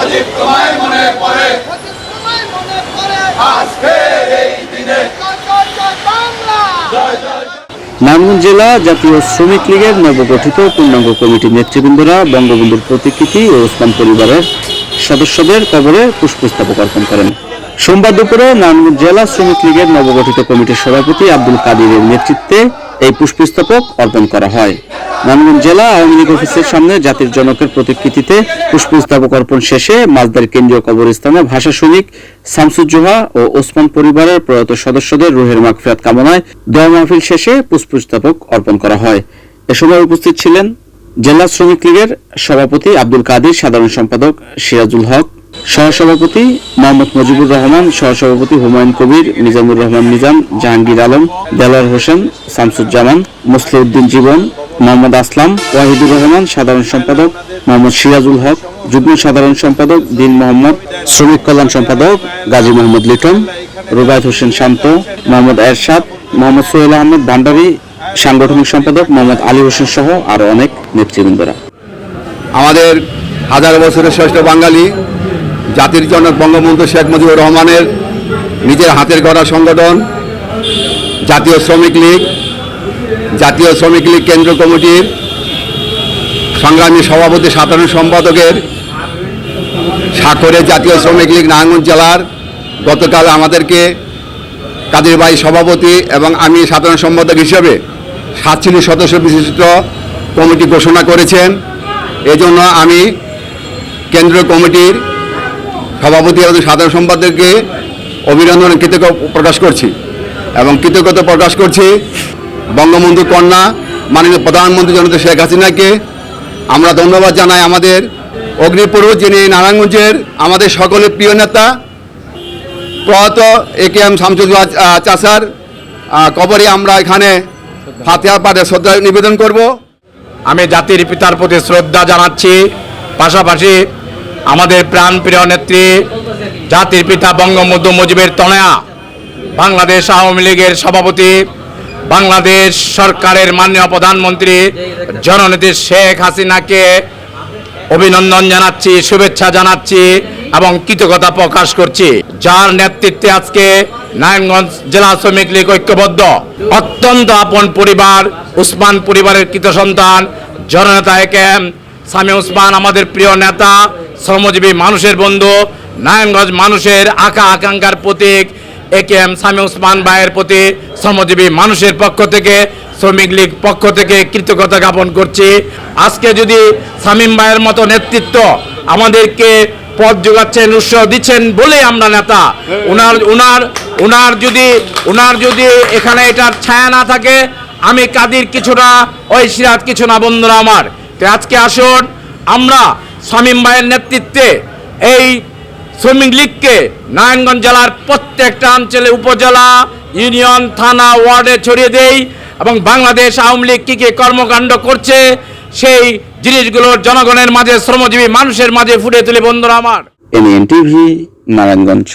মুজিব তোমায় মনে পড়ে। নারায়ণগঞ্জ জেলা জাতীয় শ্রমিক লীগের নবগঠিত পূর্ণাঙ্গ কমিটির নেতৃবৃন্দরা বঙ্গবন্ধুর প্রতিকৃতি ও ওসমান পরিবারের সদস্যদের কবরে পুষ্পস্তবক অর্পণ করেন। সোমবার দুপুরে নারায়ণগঞ্জ জেলা শ্রমিক লীগের নবগঠিত কমিটির সভাপতি আব্দুল কাদিরের নেতৃত্বে এই পুষ্পস্তবক অর্পণ করা হয়। নারায়ণগঞ্জ জেলা আওয়ামী লীগ অফিসের সামনে জাতির জনকের প্রতিকৃতিতে পুষ্পস্তবক অর্পণ শেষে মালদার কেন্দ্রীয় কবরস্থানে ভাষা সৈনিক শামসুজ্জোহা ও ওসমান পরিবারের প্রয়াত সদস্যদের রুহের মাগফিরাত কামনায় দোয়া মাহফিল শেষে পুষ্পস্তবক অর্পণ করা হয়। এ সময় উপস্থিত ছিলেন জেলা শ্রমিক লীগের সভাপতি আব্দুল কাদির সাধারণ সম্পাদক সিরাজুল হক সহসভাপতি মোহাম্মদ মুজিবুর রহমান, সহসভাপতি হুমায়ুন কবির, নিজামুর রহমান নিজাম, জাহাঙ্গীর আলম, দেলার হোসেন, শামসুজ্জামান, মুসলিউদ্দিন জীবন, মোহাম্মদ আসলাম, ওয়াহিদুর রহমান, সাধারণ সম্পাদক, মোহাম্মদ সিরাজুল হক, যুগ্ম সাধারণ সম্পাদক, দিন মোহাম্মদ, শ্রমিক কল্যাণ সম্পাদক, গাজী মোহাম্মদ লিটন, রুবায়ত হোসেন শান্ত, মোহাম্মদ এরশাদ, মোহাম্মদ সোহেল আহমেদ ভান্ডারী, সাংগঠনিক সম্পাদক মোহাম্মদ আলী হোসেন সহ আরও অনেক নেতৃবৃন্দরা। আমাদের হাজার বছরের শ্রেষ্ঠ বাঙালি জাতির জনক বঙ্গবন্ধু শেখ মুজিবুর রহমানের নিজের হাতের গড়া সংগঠন, জাতীয় শ্রমিক লীগ, জাতীয় শ্রমিক লীগ কেন্দ্র কমিটির সংগ্রামী সভাপতি সাধারণ সম্পাদকের স্বাক্ষরে জাতীয় শ্রমিক লীগ নারায়ণগঞ্জ জেলার গতকাল আমাদেরকে কাদের ভাই সভাপতি এবং আমি সাধারণ সম্পাদক হিসেবে সাতচল্লিশ সদস্য বিশিষ্ট কমিটি ঘোষণা করেছেন। এজন্য আমি কেন্দ্রীয় কমিটির সভাপতি এবং সাধারণ সম্পাদককে অভিনন্দন, কৃতজ্ঞ প্রকাশ করছি এবং কৃতজ্ঞতা প্রকাশ করছি বঙ্গবন্ধু কন্যা, মাননীয় প্রধানমন্ত্রী জনতা শেখ হাসিনাকে। আমরা ধন্যবাদ জানাই আমাদের অগ্নিপুরুষ যিনি নারায়ণগঞ্জের আমাদের সকলের প্রিয় নেতা, প্রয়াত এ কে এম শামসুদ্দোল্লাহ চাষার কবরে আমরা এখানে ফাতেহা পাঠে শ্রদ্ধা নিবেদন করব। আমি জাতির পিতার প্রতি শ্রদ্ধা জানাচ্ছি। পাশাপাশি আমাদের প্রাণপ্রিয় নেত্রী, জাতির পিতা বঙ্গবন্ধু মুজিবের তনয়া, বাংলাদেশ আওয়ামী লীগের সভাপতি, বাংলাদেশ সরকারের মাননীয় প্রধানমন্ত্রী জননেত্রী শেখ হাসিনাকে অভিনন্দন জানাচ্ছি, শুভেচ্ছা জানাচ্ছি এবং কৃতজ্ঞতা প্রকাশ করছি। যার নেতৃত্বে আজকে নারায়ণগঞ্জ জেলা শ্রমিক লীগ ঐক্যবদ্ধ, অত্যন্ত আপন পরিবার, উসমান পরিবারের কৃত সন্তান, জননেতা একেম সামি উসমান আমাদের প্রিয় নেতা, শ্রমজীবী মানুষের বন্ধু, নারায়ণগঞ্জ মানুষের আকা আকাঙ্ক্ষার প্রতীক, A K M Sami Usman ভাইয়ের প্রতি শ্রমজীবী মানুষের পক্ষ থেকে, শ্রমিক লীগ পক্ষ থেকে কৃতজ্ঞতা জ্ঞাপন করছি। আজকে যদি সামিম ভাইয়ের মতো নেতৃত্ব আমাদেরকে পথ যোগাচ্ছেন, উৎসাহ দিচ্ছেন বলে আমরা নেতা ওনার ওনার ওনার যদি ওনার যদি এখানে এটার ছায়া না থাকে, আমি কাদির কিছু না সিরাজ কিছু না বন্ধুরা আমার। তো আজকে আসুন, আমরা শামীম ভাইয়ের নেতৃত্বে এই শ্রমিক লীগকে নারায়ণগঞ্জ জেলার প্রত্যেকটা অঞ্চলে, উপজেলা, ইউনিয়ন, থানা, ওয়ার্ডে ছড়িয়ে দেই এবং বাংলাদেশ আওয়ামী লীগ কী কী কর্মকাণ্ড করছে, সেই জিনিসগুলোর জনগণের মাঝে শ্রমজীবী মানুষের মাঝে ফুটে তুলে বন্ধুরা আমার। NN TV Narayanganj.